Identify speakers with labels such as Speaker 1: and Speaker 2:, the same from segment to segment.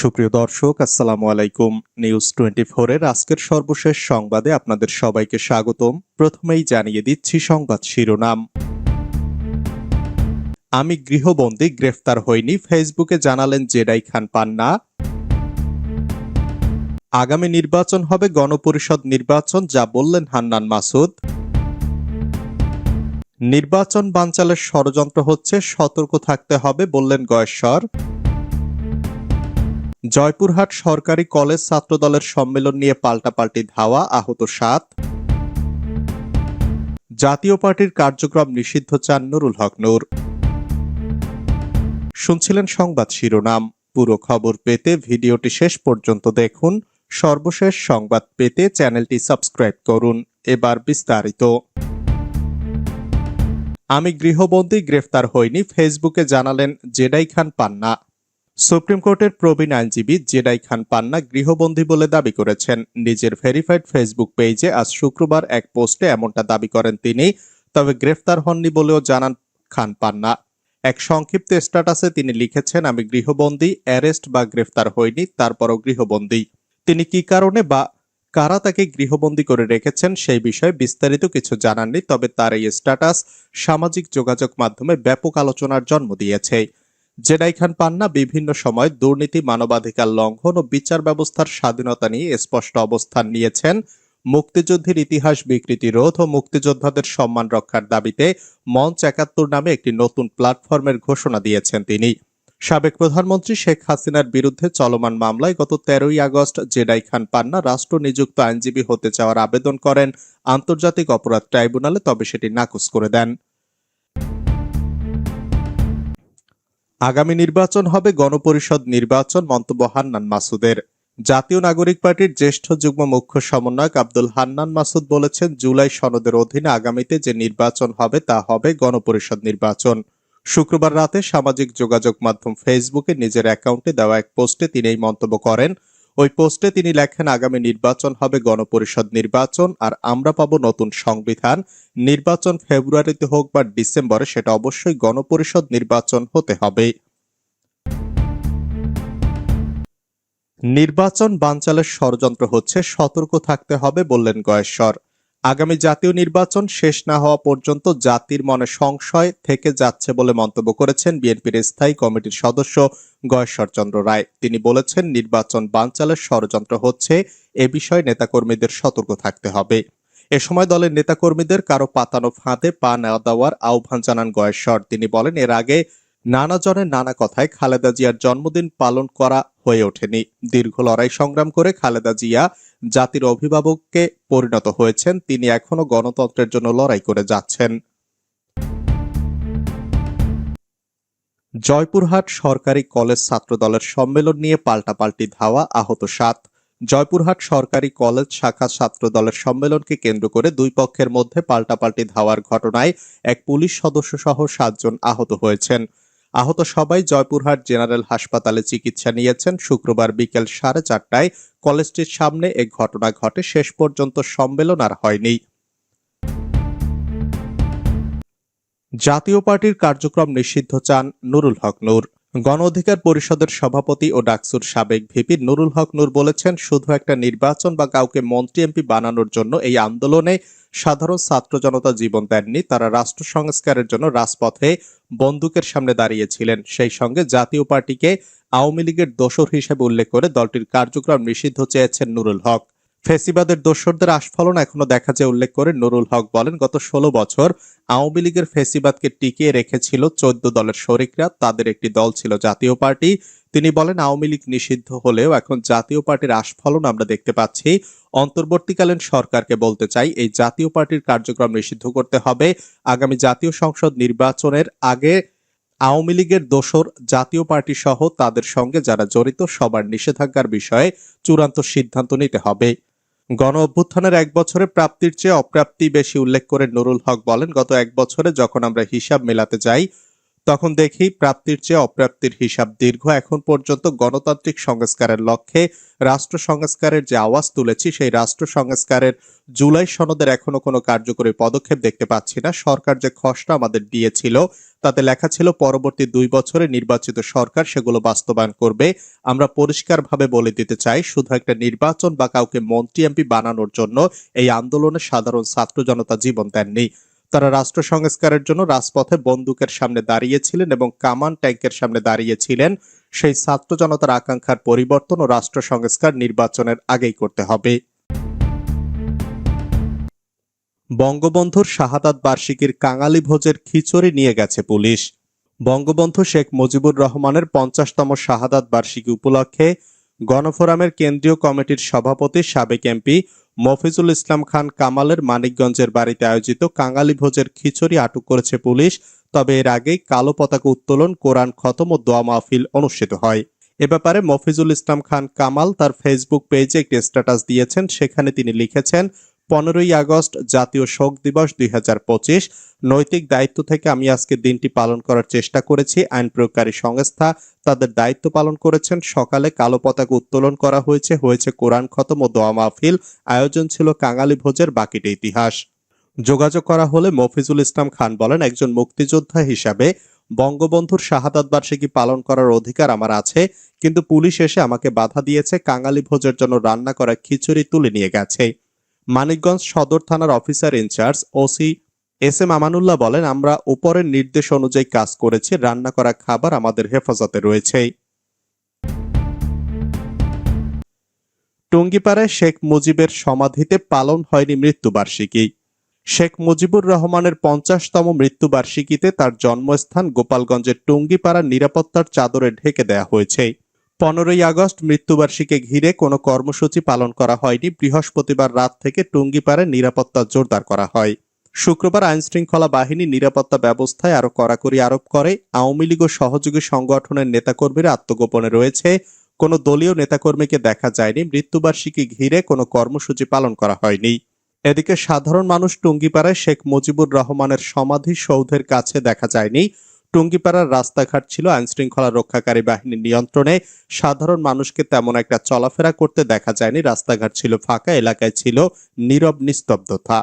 Speaker 1: সুপ্রিয় দর্শক, আসসালামু আলাইকুম। নিউজ টোয়েন্টি এর আজকের সর্বশেষ সংবাদে আপনাদের সবাইকে স্বাগতম। প্রথমেই জানিয়ে দিচ্ছি সংবাদ শিরোনাম। আমি গৃহবন্দী গ্রেফতার হইনি, ফেসবুকে জানালেন জেডাই খান পান্না। আগামী নির্বাচন হবে গণপরিষদ নির্বাচন, যা বললেন হান্নান মাসুদ। নির্বাচন বানচালের ষড়যন্ত্র হচ্ছে, সতর্ক থাকতে হবে বললেন গয়েশ্বর। জয়পুরহাট সরকারি কলেজ ছাত্রদলের সম্মেলন নিয়ে পাল্টাপাল্টি ধাওয়া, আহত সাত। জাতীয় পার্টির কার্যক্রম নিষিদ্ধ চান নুরুল হক নূর। শুনছিলেন সংবাদ শিরোনাম। পুরো খবর পেতে ভিডিওটি শেষ পর্যন্ত দেখুন। সর্বশেষ সংবাদ পেতে চ্যানেলটি সাবস্ক্রাইব করুন। এবার বিস্তারিত। আমি গৃহবন্দী গ্রেফতার হইনি, ফেসবুকে জানালেন জেডাই খান পান্না। সুপ্রিম কোর্টের প্রবীণ আইনজীবী জেডাই খান পান্না গৃহবন্দী বলে দাবি করেছেন। নিজের ভেরিফাইড ফেসবুক পেজে আজ শুক্রবার এক পোস্টে এমনটা দাবি করেন তিনি, তবে গ্রেফতার হননি বলেও জানান খান পান্না। এক সংক্ষিপ্ত স্ট্যাটাসে তিনি লিখেছেন, আমি গৃহবন্দী, অ্যারেস্ট বা গ্রেফতার হইনি, তারপরও গৃহবন্দী। তিনি কি কারণে বা কারা তাকে গৃহবন্দী করে রেখেছেন সেই বিষয়ে বিস্তারিত কিছু জানাননি, তবে তার এই স্ট্যাটাস সামাজিক যোগাযোগ মাধ্যমে ব্যাপক আলোচনার জন্ম দিয়েছে। জেডাই খান পান্না বিভিন্ন সময় দুর্নীতি, মানবাধিকার লঙ্ঘন ও বিচার ব্যবস্থার স্বাধীনতা নিয়ে স্পষ্ট অবস্থান নিয়েছেন। মুক্তিযুদ্ধের ইতিহাস, বিকৃতি রোধ ও মুক্তিযোদ্ধাদের সম্মান রক্ষার দাবিতে মঞ্চ একাত্তর নামে একটি নতুন প্ল্যাটফর্মের ঘোষণা দিয়েছেন তিনি। সাবেক প্রধানমন্ত্রী শেখ হাসিনার বিরুদ্ধে চলমান মামলায় গত তেরোই আগস্ট জেডাই খান পান্না রাষ্ট্র নিযুক্ত আইনজীবী হতে চাওয়ার আবেদন করেন। আন্তর্জাতিক অপরাধ ট্রাইব্যুনালে তবে সেটি নাকচ করে দেন। আগামী নির্বাচন হবে গণপরিষদ নির্বাচন, মন্তব্য হান্নান মাসুদের। জাতীয় নাগরিক পার্টির জ্যেষ্ঠ যুগ্ম মুখ্য সমন্বয়ক আব্দুল হান্নান মাসুদ বলেছেন, জুলাই সনদের অধীনে আগামীতে যে নির্বাচন হবে তা হবে গণপরিষদ নির্বাচন। শুক্রবার রাতে সামাজিক যোগাযোগ মাধ্যম ফেসবুকে নিজের অ্যাকাউন্টে দেওয়া এক পোস্টে তিনি এই মন্তব্য করেন ওই পোস্টে তিনি লেখেন, আগামী নির্বাচন হবে গণপরিষদ নির্বাচন আর আমরা পাবো নতুন সংবিধান। নির্বাচন ফেব্রুয়ারিতে হোক বা ডিসেম্বরে সেটা অবশ্যই গণপরিষদ নির্বাচন হতে হবে। নির্বাচন বানচালের ষড়যন্ত্র হচ্ছে, সতর্ক থাকতে হবে বললেন গয়েশ্বর। আগামী জাতীয় নির্বাচন শেষ না হওয়া পর্যন্ত জাতির মনে সংশয় থেকে যাচ্ছে বলে মন্তব্য করেছেন বিএনপির স্থায়ী কমিটির সদস্য গয়েশ্বর চন্দ্র রায়। তিনি বলেছেন, নির্বাচন বানচালের ষড়যন্ত্র হচ্ছে, এ বিষয়ে নেতাকর্মীদের সতর্ক থাকতে হবে। এ সময় দলের নেতাকর্মীদের কারও পাতানো ফাঁদে পা না দেওয়ার আহ্বান জানান গয়েশ্বর। তিনি বলেন, এর আগে নানা জনের নানা কথায় খালেদা জিয়ার জন্মদিন পালন করা হয়ে ওঠেনি। দীর্ঘ লড়াই সংগ্রাম করে খালেদা জিয়া জাতির অভিভাবককে পরিণত হয়েছেন। তিনি এখনও গণতন্ত্রের জন্য লড়াই করে যাচ্ছেন। জয়পুরহাট সরকারি কলেজ ছাত্রদলের সম্মেলন নিয়ে পাল্টাপাল্টি ধাওয়া আহত সাত। জয়পুরহাট সরকারি কলেজ শাখা ছাত্র দলের সম্মেলনকে কেন্দ্র করে দুই পক্ষের মধ্যে পাল্টাপাল্টি ধাওয়ার ঘটনায় এক পুলিশ সদস্য সহ সাতজন আহত হয়েছেন। আহত সবাই জয়পুরহাট জেনারেল হাসপাতালে চিকিৎসা নিয়েছেন। শুক্রবার বিকেল সাড়ে চারটায় কলেজটির সামনে এ ঘটনা ঘটে। শেষ পর্যন্ত সম্মেলন আর হয়নি। জাতীয় পার্টির কার্যক্রম নিষিদ্ধ চান নুরুল হক নূর। গণ অধিকার পরিষদের সভাপতি ও ডাকসুর সাবেক ভিপি নুরুল হক নূর বলেছেন, শুধু একটা নির্বাচন বা কাউকে মন্ত্রী এমপি বানানোর জন্য এই আন্দোলনে সাধারণ ছাত্র জনতা জীবন দেননি, তারা রাষ্ট্র সংস্কারের জন্য রাজপথে বন্দুকের সামনে দাঁড়িয়েছিলেন। সেই সঙ্গে জাতীয় পার্টিকে আওয়ামী লীগের দোসর হিসেবে উল্লেখ করে দলটির কার্যক্রম নিষিদ্ধ চেয়েছেন নুরুল হক। ফেসিবাদের দোসরদের আস্ফলন এখনও দেখা যায়, উল্লেখ করে নুরুল হক বলেন, গত ষোলো বছর আওয়ামী লীগের ফেসিবাদকে টিকিয়ে রেখেছিল চোদ্দ দলের শরিকরা, তাদের একটি দল ছিল জাতীয় পার্টি। তিনি বলেন, আওয়ামী লীগ নিষিদ্ধ হলেও এখন জাতীয় পার্টির আস্ফলন আমরা দেখতে পাচ্ছি। অন্তর্বর্তীকালীন সরকারকে বলতে চাই, এই জাতীয় পার্টির কার্যক্রম নিষিদ্ধ করতে হবে। আগামী জাতীয় সংসদ নির্বাচনের আগে আওয়ামী লীগের দোসর জাতীয় পার্টি সহ তাদের সঙ্গে যারা জড়িত, সবার নিষেধাজ্ঞার বিষয়ে চূড়ান্ত সিদ্ধান্ত নিতে হবে। গণ অভ্যুত্থানের এক বছরে প্রাপ্তির চেয়ে অপ্রাপ্তি বেশি উল্লেখ করে নুরুল হক বলেন, গত এক বছরে যখন আমরা হিসাব মেলাতে যাই তখন দেখি প্রাপ্তির চেয়ে অপ্রাপ্তির হিসাব দীর্ঘ। এখন পর্যন্ত গণতান্ত্রিক সংস্কারের লক্ষ্যে রাষ্ট্র সংস্কারের যে আওয়াজ তুলেছি, সেই রাষ্ট্র সংস্কারের জুলাই সনদের এখনও কোনো কার্যকরী পদক্ষেপ দেখতে পাচ্ছি না। সরকার যে খসড়া আমাদের দিয়েছিল, তাতে লেখা ছিল পরবর্তী দুই বছরে নির্বাচিত সরকার সেগুলো বাস্তবায়ন করবে। আমরা পরিষ্কারভাবে বলে দিতে চাই, শুধু একটা নির্বাচন বা কাউকে মন্ত্রী এমপি বানানোর জন্য এই আন্দোলনে সাধারণ ছাত্র জনতা জীবন দেননি। তারা রাষ্ট্র সংস্কারের জন্য রাজপথে বন্দুকের সামনে দাঁড়িয়েছিলেন এবং কামান ট্যাঙ্কের সামনে দাঁড়িয়েছিলেন। সেই ছাত্র জনতার আকাঙ্ক্ষার পরিবর্তন ও রাষ্ট্র সংস্কার নির্বাচনের আগেই করতে হবে। বঙ্গবন্ধুর শাহাদাত বার্ষিকীর কাঙালি ভোজের খিচুড়ি নিয়ে গেছে পুলিশ। বঙ্গবন্ধু শেখ মুজিবুর রহমানের পঞ্চাশতম শাহাদাত বার্ষিকী উপলক্ষে গণফোরামের কেন্দ্রীয় কমিটির সভাপতি, সাবেক এমপি মফিজুল ইসলাম খান কামালের মানিকগঞ্জের বাড়িতে আয়োজিত কাঙালি ভোজের খিচুড়ি আটক করেছে পুলিশ, তবে এর আগেই কালো পতাকা উত্তোলন, কোরআন খতম ও দোয়া মাহফিল অনুষ্ঠিত হয়। এ ব্যাপারে মফিজুল ইসলাম খান কামাল তার ফেসবুক পেজে একটি স্ট্যাটাস দিয়েছেন, সেখানে তিনি লিখেছেন পনেরোই আগস্ট জাতীয় শোক দিবস দুই হাজার পঁচিশ। নৈতিক দায়িত্ব থেকে আমি আজকে দিনটি পালন করার চেষ্টা করেছি। আইন প্রয়োগকারী সংস্থা তাদের দায়িত্ব পালন করেছেন। সকালে কালো পতাকা উত্তোলন করা হয়েছে। হয়েছে কোরআন খতম ও দোয়া মাহফিল। আয়োজন ছিল কাঙালি ভোজের বাকিটা ইতিহাস। যোগাযোগ করা হলে মফিজুল ইসলাম খান বলেন, একজন মুক্তিযোদ্ধা হিসাবে বঙ্গবন্ধুর শাহাদাত বার্ষিকী পালন করার অধিকার আমার আছে। কিন্তু পুলিশ এসে আমাকে বাধা দিয়েছে। কাঙালি ভোজের জন্য রান্না করা খিচুড়ি তুলে নিয়ে গেছে। মানিকগঞ্জ সদর থানার officer in charge OC S M Amanullah বলেন, আমরা উপরের নির্দেশ অনুযায়ী কাজ করেছি, রান্না করা খাবার আমাদের হেফাজতে রয়েছে। টুঙ্গিপাড়ায় শেখ মুজিবের সমাধিতে পালন হয়নি মৃত্যুবার্ষিকী। শেখ মুজিবুর রহমানের পঞ্চাশতম মৃত্যুবার্ষিকীতে তার জন্মস্থান গোপালগঞ্জের টুঙ্গিপাড়ার নিরাপত্তার চাদরে ঢেকে দেয়া হয়েছে। পনেরোই আগস্ট মৃত্যুবার্ষিকী ঘিরে কোনো কর্মসূচি পালন করা হয়নি। বৃহস্পতিবার রাত থেকে টুঙ্গিপাড়ায় নিরাপত্তা জোরদার করা হয়। শুক্রবার আইনশৃঙ্খলা বাহিনী নিরাপত্তা ব্যবস্থায় আরও কড়াকড়ি আরোপ করে। আওয়ামী লীগ ও সহযোগী সংগঠনের নেতাকর্মীরা আত্মগোপনে রয়েছে। কোনো দলীয় নেতাকর্মীকে দেখা যায়নি। মৃত্যুবার্ষিকী ঘিরে কোনো কর্মসূচি পালন করা হয়নি। এদিকে সাধারণ মানুষ টুঙ্গিপাড়ায় শেখ মুজিবুর রহমানের সমাধি সৌধের কাছে দেখা যায়নি। টুঙ্গিপাড়ার রাস্তাঘাট ছিল আইনশৃঙ্খলা রক্ষাকারী বাহিনীর নিয়ন্ত্রণে। সাধারণ মানুষকে তেমন একটা চলাফেরা করতে দেখা যায়নি। রাস্তাঘাট ছিল ফাঁকা, এলাকায় ছিল নীরব নিস্তব্ধতা।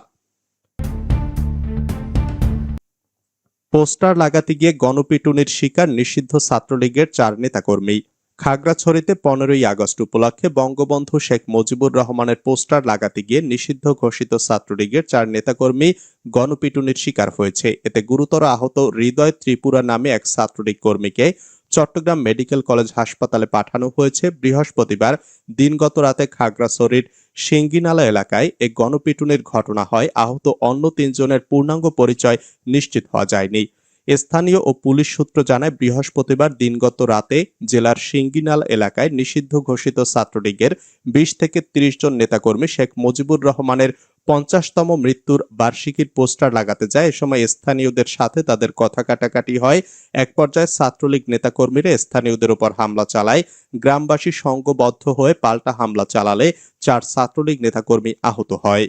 Speaker 1: পোস্টার লাগাতে গিয়ে গণপিটুনির শিকার নিষিদ্ধ ছাত্রলীগের চার নেতাকর্মী। খাগড়াছড়িতে পনেরোই আগস্ট উপলক্ষে বঙ্গবন্ধু শেখ মুজিবুর রহমানের পোস্টার লাগাতে গিয়ে নিষিদ্ধ ঘোষিত ছাত্রলীগের চার নেতাকর্মী গণপিটুনির শিকার হয়েছে। এতে গুরুতর আহত হৃদয় ত্রিপুরা নামে এক ছাত্রলীগ কর্মীকে চট্টগ্রাম মেডিকেল কলেজ হাসপাতালে পাঠানো হয়েছে। বৃহস্পতিবার দিনগত রাতে খাগড়াছড়ির সিঙ্গিনালা এলাকায় এই গণপিটুনির ঘটনা হয়। আহত অন্য তিনজনের পূর্ণাঙ্গ পরিচয় নিশ্চিত হওয়া যায়নি। স্থানীয় ও পুলিশ সূত্র জানায়, বৃহস্পতিবার দিনগত রাতে জেলার সিঙ্গিনাল এলাকায় নিষিদ্ধ ঘোষিত ছাত্রলীগের বিশ থেকে ত্রিশ জন নেতাকর্মী শেখ মুজিবুর রহমানের পঞ্চাশতম মৃত্যুর বার্ষিকীর পোস্টার লাগাতে যায়। এ সময় স্থানীয়দের সাথে তাদের কথা কাটাকাটি হয়। এক পর্যায়ে ছাত্রলীগ নেতাকর্মীরা স্থানীয়দের উপর হামলা চালায়। গ্রামবাসী সংঘবদ্ধ হয়ে পাল্টা হামলা চালালে চার ছাত্রলীগ নেতাকর্মী আহত হয়।